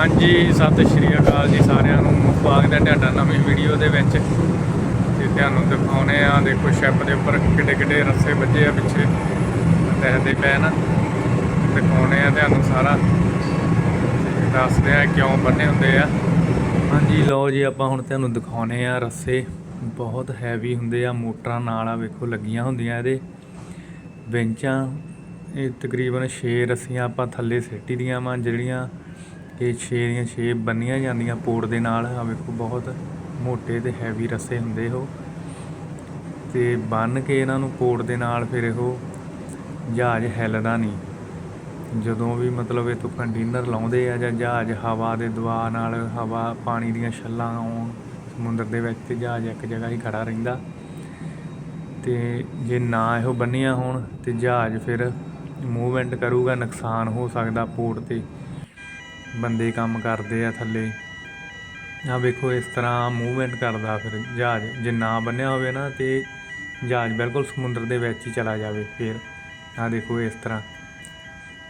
ਹਾਂਜੀ, ਸਤਿ ਸ਼੍ਰੀ ਅਕਾਲ ਜੀ ਸਾਰਿਆਂ ਨੂੰ। ਸਵਾਗਤ ਹੈ ਤੁਹਾਡਾ ਨਵੀਂ ਵੀਡੀਓ ਦੇ ਵਿੱਚ। ਤੇ ਤੁਹਾਨੂੰ ਦਿਖਾਉਣੇ ਆ, ਦੇਖੋ ਸ਼ਿਪ ਦੇ ਉੱਪਰ ਕਿੱਡੇ ਕਿੱਡੇ ਰੱਸੇ ਵੱਜੇ ਆ ਪਿੱਛੇ। ਦੇਖਦੇ ਪਏ ਨਾ ਦਿਖਾਉਣੇ ਆ ਤੁਹਾਨੂੰ ਸਾਰਾ। ਦੱਸਦੇ ਆ ਕਿਉਂ ਬੰਨੇ ਹੁੰਦੇ ਆ। ਹਾਂਜੀ, ਲਓ ਜੀ, ਆਪਾਂ ਹੁਣ ਤੁਹਾਨੂੰ ਦਿਖਾਉਣੇ ਆ ਰੱਸੇ। ਬਹੁਤ ਹੈਵੀ ਹੁੰਦੇ ਆ, ਮੋਟਰਾਂ ਨਾਲ ਆ, ਵੇਖੋ, ਲੱਗੀਆਂ ਹੁੰਦੀਆਂ ਇਹਦੇ। ਬੈਂਚਾਂ, ਇਹ ਤਕਰੀਬਨ 6 ਰੱਸੀਆਂ ਆਪਾਂ ਥੱਲੇ ਸੇਟੀ ਦੀਆਂ ਵਾਂ, ਜਿਹੜੀਆਂ ਇਹ 6 ਦੀਆਂ 6 ਬੰਨੀਆਂ ਜਾਂਦੀਆਂ ਪੋੜ ਦੇ ਨਾਲ। ਆ ਵੇਖੋ, ਬਹੁਤ ਮੋਟੇ ਤੇ ਹੈਵੀ ਰੱਸੇ ਹੁੰਦੇ ਉਹ। ਤੇ ਬੰਨ ਕੇ ਇਹਨਾਂ ਨੂੰ ਪੋੜ ਦੇ ਨਾਲ ਫਿਰ ਇਹੋ ਜਹਾਜ਼ ਹਿੱਲਦਾ ਨਹੀਂ। ਜਦੋਂ ਵੀ ਮਤਲਬ ਇਹ ਤੋਂ ਕੰਟੇਨਰ ਲਾਉਂਦੇ ਆ ਜਾਂ ਜਹਾਜ਼ ਹਵਾ ਦੇ ਦਬਾਅ ਨਾਲ ਹਵਾ, ਪਾਣੀ ਦੀਆਂ ਛੱਲਾਂ ਆਉਣ, ਸਮੁੰਦਰ ਦੇ ਵਿੱਚ ਤੇ ਜਹਾਜ਼ ਇੱਕ ਜਗ੍ਹਾ ਹੀ ਖੜਾ ਰਹਿੰਦਾ। ਤੇ ਜੇ ਨਾ ਇਹੋ ਬੰਨੀਆਂ ਹੋਣ ਤੇ ਜਹਾਜ਼ ਫਿਰ ਮੂਵਮੈਂਟ ਕਰੂਗਾ, ਨੁਕਸਾਨ ਹੋ ਸਕਦਾ ਪੋਰਟ ਤੇ। ਬੰਦੇ ਕੰਮ ਕਰਦੇ ਆ ਥੱਲੇ। ਆ ਵੇਖੋ, ਇਸ ਤਰ੍ਹਾਂ ਮੂਵਮੈਂਟ ਕਰਦਾ ਫਿਰ ਜਹਾਜ਼। ਜੇ ਨਾ ਬੰਨਿਆ ਹੋਵੇ ਨਾ ਤੇ ਜਹਾਜ਼ ਬਿਲਕੁਲ ਸਮੁੰਦਰ ਦੇ ਵਿੱਚ ਹੀ ਚਲਾ ਜਾਵੇ ਫਿਰ। ਆ ਦੇਖੋ ਇਸ ਤਰ੍ਹਾਂ।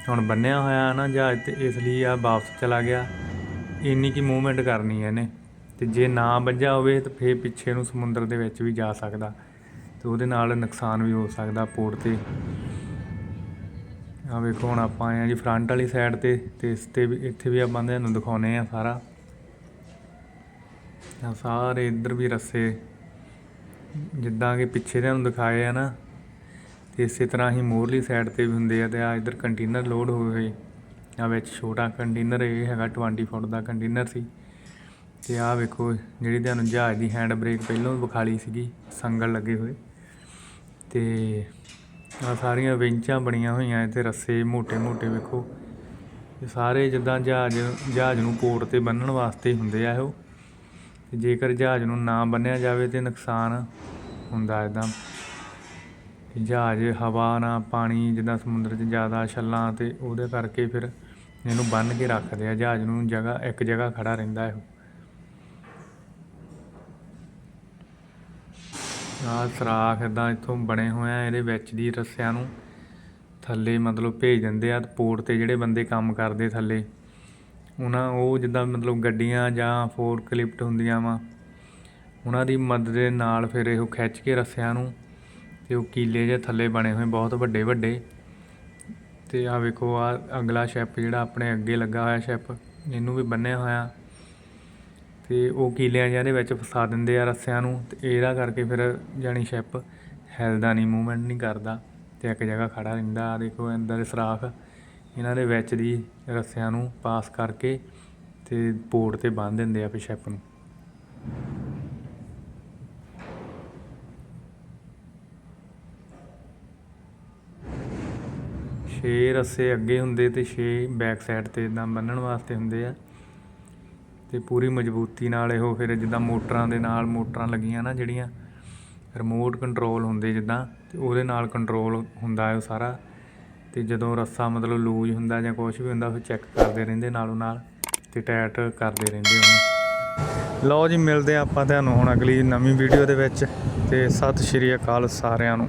ਹੁਣ ਬੰਨਿਆ ਹੋਇਆ ਨਾ ਜਹਾਜ਼ ਤੇ ਇਸ ਲਈ ਆ ਵਾਪਸ ਚਲਾ ਗਿਆ। ਇੰਨੀ ਕੀ ਮੂਵਮੈਂਟ ਕਰਨੀ ਹੈ ਇਹਨੇ। ਤੇ ਜੇ ਨਾ ਵੱਜਾ ਹੋਵੇ ਤਾਂ ਫੇਰ ਪਿੱਛੇ ਨੂੰ ਸਮੁੰਦਰ ਦੇ ਵਿੱਚ ਵੀ ਜਾ ਸਕਦਾ। ਤੇ ਉਹਦੇ ਨਾਲ ਨੁਕਸਾਨ ਵੀ ਹੋ ਸਕਦਾ ਪੋਰਟ ਤੇ। ਆ ਵੇਖੋ ਹੁਣ ਆਪਾਂ ਆਏ ਆ ਜੀ ਫਰੰਟ ਵਾਲੀ ਸਾਈਡ ਤੇ ਤੇ ਇਸ ਤੇ ਵੀ, ਇੱਥੇ ਵੀ ਆਪਾਂ ਤੁਹਾਨੂੰ ਦਿਖਾਉਨੇ ਆ ਸਾਰਾ। ਆ ਸਾਰੇ ਇੱਧਰ ਵੀ ਰੱਸੇ, ਜਿੱਦਾਂ ਕਿ ਪਿੱਛੇ ਤੁਹਾਨੂੰ ਦਿਖਾਏ ਆ ਨਾ। ਤੇ ਇਸੇ ਤਰ੍ਹਾਂ ਹੀ ਮੋਰਲੀ ਸਾਈਡ ਤੇ ਵੀ ਹੁੰਦੇ ਆ ਤੇ ਆ ਇੱਧਰ ਕੰਟੇਨਰ ਲੋਡ ਹੋਏ ਹੋਏ ਆ ਵਿੱਚ ਛੋਟਾ ਕੰਟੇਨਰ ਇਹ ਹੈਗਾ 20 ਫੁੱਟ ਦਾ ਕੰਟੇਨਰ ਸੀ। ਤੇ ਆ ਵੇਖੋ, ਜਿਹੜੀ ਤੁਹਾਨੂੰ ਜਹਾਜ਼ ਦੀ ਹੈਂਡ ਬ੍ਰੇਕ ਪਹਿਲਾਂ ਵਿਖਾਲੀ ਸੀਗੀ, ਸੰਗਲ ਲੱਗੇ ਹੋਏ। ਤੇ ਆ ਸਾਰੀਆਂ ਵਿੰਚਾਂ ਬਣੀਆਂ ਹੋਈਆਂ ਇੱਥੇ ਰੱਸੇ ਮੋਟੇ ਮੋਟੇ ਵੇਖੋ। ਇਹ ਸਾਰੇ ਜਿੱਦਾਂ ਜਹਾਜ਼ ਜਹਾਜ਼ ਨੂੰ ਕੋਟ ਤੇ ਬੰਨਣ ਵਾਸਤੇ ਹੁੰਦੇ ਆ ਇਹੋ। ਤੇ ਜੇਕਰ ਜਹਾਜ਼ ਨੂੰ ਨਾ ਬੰਨਿਆ ਜਾਵੇ ਤੇ ਨੁਕਸਾਨ ਹੁੰਦਾ ਇਦਾਂ। ਜਹਾਜ਼, ਹਵਾ ਨਾ, ਪਾਣੀ ਜਿੱਦਾਂ ਸਮੁੰਦਰ 'ਚ ਜ਼ਿਆਦਾ ਛੱਲਾਂ ਤੇ ਉਹਦੇ ਕਰਕੇ ਫਿਰ ਇਹਨੂੰ ਬੰਨ ਕੇ ਰੱਖਦੇ ਆ। ਜਹਾਜ਼ ਨੂੰ ਜਗ੍ਹਾ, ਇੱਕ ਜਗ੍ਹਾ ਖੜਾ ਰਹਿੰਦਾ ਇਹੋ। ਆਹ ਸਰਾਖ ਇਦਾਂ ਇੱਥੋਂ ਬਣੇ ਹੋਏ ਆ, ਇਹਦੇ ਵਿੱਚ ਦੀ ਰੱਸਿਆਂ ਨੂੰ ਥੱਲੇ ਮਤਲਬ ਭੇਜ ਦਿੰਦੇ ਆ ਪੋਰਟ ਤੇ ਜਿਹੜੇ ਬੰਦੇ ਕੰਮ ਕਰਦੇ ਥੱਲੇ। ਉਹਨਾਂ, ਉਹ ਜਿੱਦਾਂ ਮਤਲਬ ਗੱਡੀਆਂ ਜਾਂ ਫੋਰ ਕਲਿਪਟ ਹੁੰਦੀਆਂ ਵਾ, ਉਹਨਾਂ ਦੀ ਮਦਦ ਦੇ ਨਾਲ ਫਿਰ ਇਹੋ ਖਿੱਚ ਕੇ ਰੱਸਿਆਂ ਨੂੰ, ਤੇ ਉਹ ਕੀਲੇ ਜਿਹੇ ਥੱਲੇ ਬਣੇ ਹੋਏ, ਬਹੁਤ ਵੱਡੇ ਵੱਡੇ। ਤੇ ਆ ਵੇਖੋ ਆ ਅਗਲਾ ਸ਼ਿਪ ਜਿਹੜਾ ਆਪਣੇ ਅੱਗੇ ਲੱਗਾ ਹੋਇਆ ਸ਼ਿਪ, ਇਹਨੂੰ ਵੀ ਬੰਨਿਆ ਹੋਇਆ। ਅਤੇ ਉਹ ਕੀਲਿਆਂ ਜਿਹੇ ਦੇ ਵਿੱਚ ਫਸਾ ਦਿੰਦੇ ਆ ਰੱਸਿਆਂ ਨੂੰ ਅਤੇ ਇਹਦਾ ਕਰਕੇ ਫਿਰ ਜਾਣੀ ਸ਼ਿਪ ਹਿਲਦਾ ਨਹੀਂ, ਮੂਵਮੈਂਟ ਨਹੀਂ ਕਰਦਾ ਅਤੇ ਇੱਕ ਜਗ੍ਹਾ ਖੜਾ ਰਹਿੰਦਾ। ਆ ਦੇਖੋ ਅੰਦਰ ਦੇ ਸਰਾਖ, ਇਹਨਾਂ ਦੇ ਵਿੱਚ ਦੀ ਰੱਸਿਆਂ ਨੂੰ ਪਾਸ ਕਰਕੇ ਤੇ ਪੋਰਟ ਤੇ ਬੰਨ ਦਿੰਦੇ ਆ ਫਿਰ ਸ਼ਿਪ ਨੂੰ। ਛੇ ਰੱਸੇ ਅੱਗੇ ਹੁੰਦੇ ਤੇ ਛੇ ਬੈਕ ਸਾਈਡ ਤੇ ਇਦਾਂ ਬੰਨਣ ਵਾਸਤੇ ਹੁੰਦੇ ਆ। ਤੇ ਪੂਰੀ ਮਜ਼ਬੂਤੀ ਨਾਲ ਇਹੋ ਫਿਰ ਜਿੱਦਾਂ ਮੋਟਰਾਂ ਦੇ ਨਾਲ ਮੋਟਰਾਂ ਲੱਗੀਆਂ ਨਾ ਜਿਹੜੀਆਂ ਰਿਮੋਟ ਕੰਟਰੋਲ ਹੁੰਦੇ ਜਿੱਦਾਂ ਤੇ ਉਹਦੇ ਨਾਲ ਕੰਟਰੋਲ ਹੁੰਦਾ ਹੈ ਉਹ ਸਾਰਾ ਤੇ ਜਦੋਂ ਰੱਸਾ ਮਤਲਬ ਲੂਜ ਹੁੰਦਾ ਜਾਂ ਕੁਝ ਵੀ ਹੁੰਦਾ ਫਿਰ ਚੈੱਕ ਕਰਦੇ ਰਹਿੰਦੇ ਨਾਲੋਂ ਨਾਲ ਤੇ ਟਾਈਟ ਕਰਦੇ ਰਹਿੰਦੇ ਉਹਨੂੰ। ਲਓ ਜੀ, ਮਿਲਦੇ ਹਾਂ ਆਪਾਂ ਤੁਹਾਨੂੰ ਹੁਣ ਅਗਲੀ ਨਵੀਂ ਵੀਡੀਓ ਦੇ ਵਿੱਚ ਤੇ ਸਤਿ ਸ਼੍ਰੀ ਅਕਾਲ ਸਾਰਿਆਂ ਨੂੰ।